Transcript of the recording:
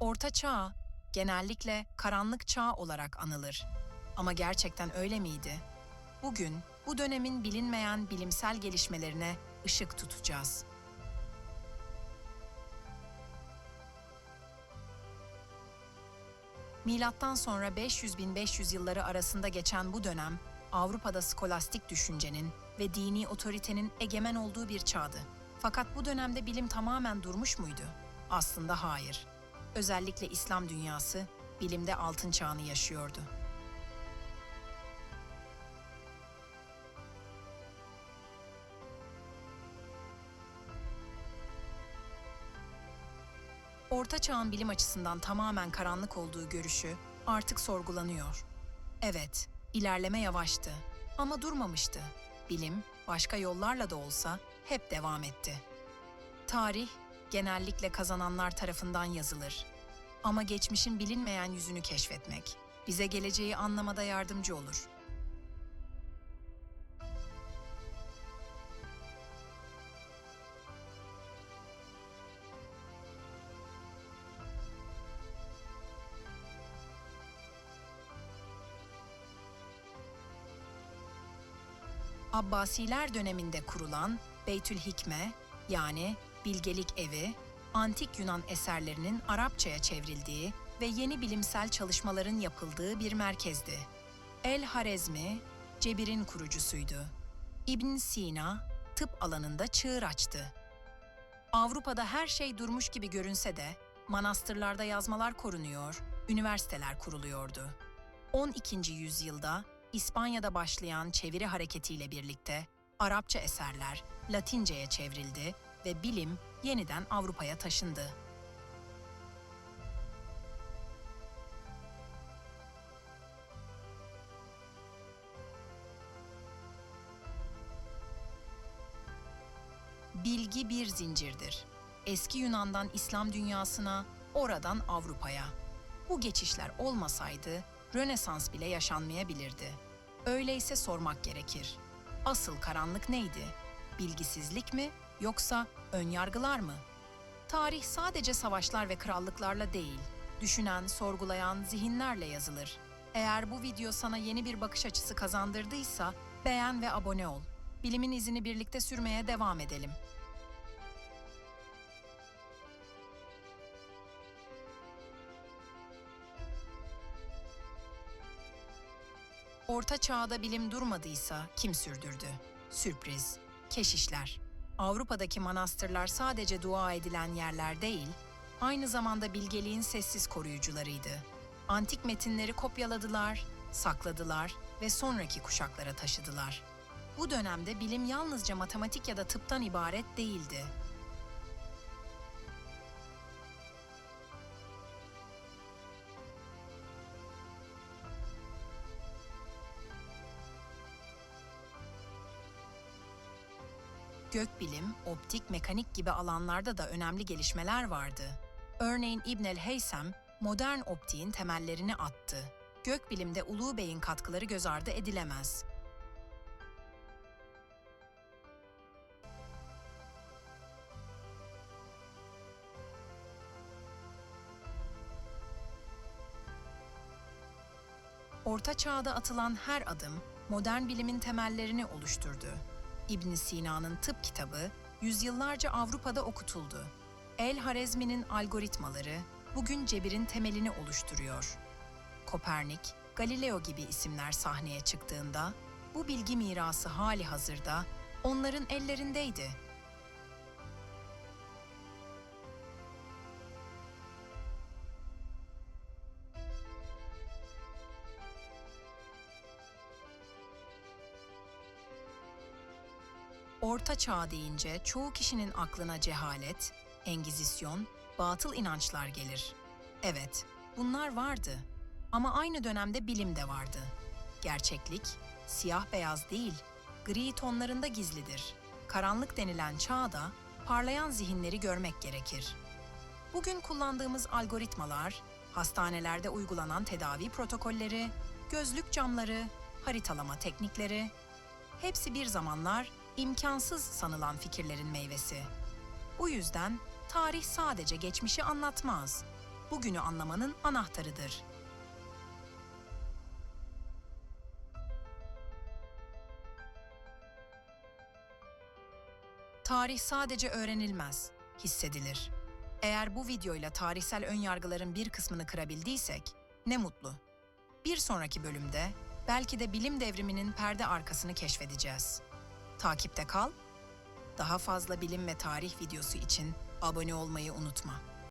Orta Çağ genellikle karanlık çağ olarak anılır. Ama gerçekten öyle miydi? Bugün bu dönemin bilinmeyen bilimsel gelişmelerine ışık tutacağız. Milattan sonra 500-1500 yılları arasında geçen bu dönem, Avrupa'da skolastik düşüncenin ve dini otoritenin egemen olduğu bir çağdı. Fakat bu dönemde bilim tamamen durmuş muydu? Aslında hayır. Özellikle İslam dünyası bilimde altın çağını yaşıyordu. Orta Çağ'ın bilim açısından tamamen karanlık olduğu görüşü artık sorgulanıyor. Evet, ilerleme yavaştı ama durmamıştı. Bilim başka yollarla da olsa hep devam etti. Tarih genellikle kazananlar tarafından yazılır. Ama geçmişin bilinmeyen yüzünü keşfetmek bize geleceği anlamada yardımcı olur. Abbasiler döneminde kurulan Beytül Hikme yani Bilgelik Evi, antik Yunan eserlerinin Arapçaya çevrildiği ve yeni bilimsel çalışmaların yapıldığı bir merkezdi. El Harezmi, Cebir'in kurucusuydu. İbn Sina, tıp alanında çığır açtı. Avrupa'da her şey durmuş gibi görünse de manastırlarda yazmalar korunuyor, üniversiteler kuruluyordu. 12. yüzyılda İspanya'da başlayan çeviri hareketiyle birlikte Arapça eserler Latince'ye çevrildi ve bilim yeniden Avrupa'ya taşındı. Bilgi bir zincirdir. Eski Yunan'dan İslam dünyasına, oradan Avrupa'ya. Bu geçişler olmasaydı Rönesans bile yaşanmayabilirdi. Öyleyse sormak gerekir. Asıl karanlık neydi? Bilgisizlik mi yoksa önyargılar mı? Tarih sadece savaşlar ve krallıklarla değil, düşünen, sorgulayan zihinlerle yazılır. Eğer bu video sana yeni bir bakış açısı kazandırdıysa beğen ve abone ol. Bilimin izini birlikte sürmeye devam edelim. Orta çağda bilim durmadıysa kim sürdürdü? Sürpriz, keşişler. Avrupa'daki manastırlar sadece dua edilen yerler değil, aynı zamanda bilgeliğin sessiz koruyucularıydı. Antik metinleri kopyaladılar, sakladılar ve sonraki kuşaklara taşıdılar. Bu dönemde bilim yalnızca matematik ya da tıptan ibaret değildi. Gökbilim, optik, mekanik gibi alanlarda da önemli gelişmeler vardı. Örneğin İbnel Heysem, modern optiğin temellerini attı. Gökbilimde Ulu Bey'in katkıları göz ardı edilemez. Orta Çağ'da atılan her adım modern bilimin temellerini oluşturdu. İbn Sina'nın tıp kitabı yüzyıllarca Avrupa'da okutuldu. El Harezmi'nin algoritmaları bugün cebirin temelini oluşturuyor. Kopernik, Galileo gibi isimler sahneye çıktığında bu bilgi mirası hali hazırda onların ellerindeydi. Orta Çağ deyince çoğu kişinin aklına cehalet, engizisyon, batıl inançlar gelir. Evet, bunlar vardı. Ama aynı dönemde bilim de vardı. Gerçeklik, siyah beyaz değil, gri tonlarında gizlidir. Karanlık denilen çağda parlayan zihinleri görmek gerekir. Bugün kullandığımız algoritmalar, hastanelerde uygulanan tedavi protokolleri, gözlük camları, haritalama teknikleri, hepsi bir zamanlar imkansız sanılan fikirlerin meyvesi. Bu yüzden tarih sadece geçmişi anlatmaz. bugünü anlamanın anahtarıdır. Tarih sadece öğrenilmez, hissedilir. Eğer bu videoyla tarihsel önyargıların bir kısmını kırabildiysek ne mutlu. Bir sonraki bölümde belki de bilim devriminin perde arkasını keşfedeceğiz. Takipte kal. Daha fazla bilim ve tarih videosu için abone olmayı unutma.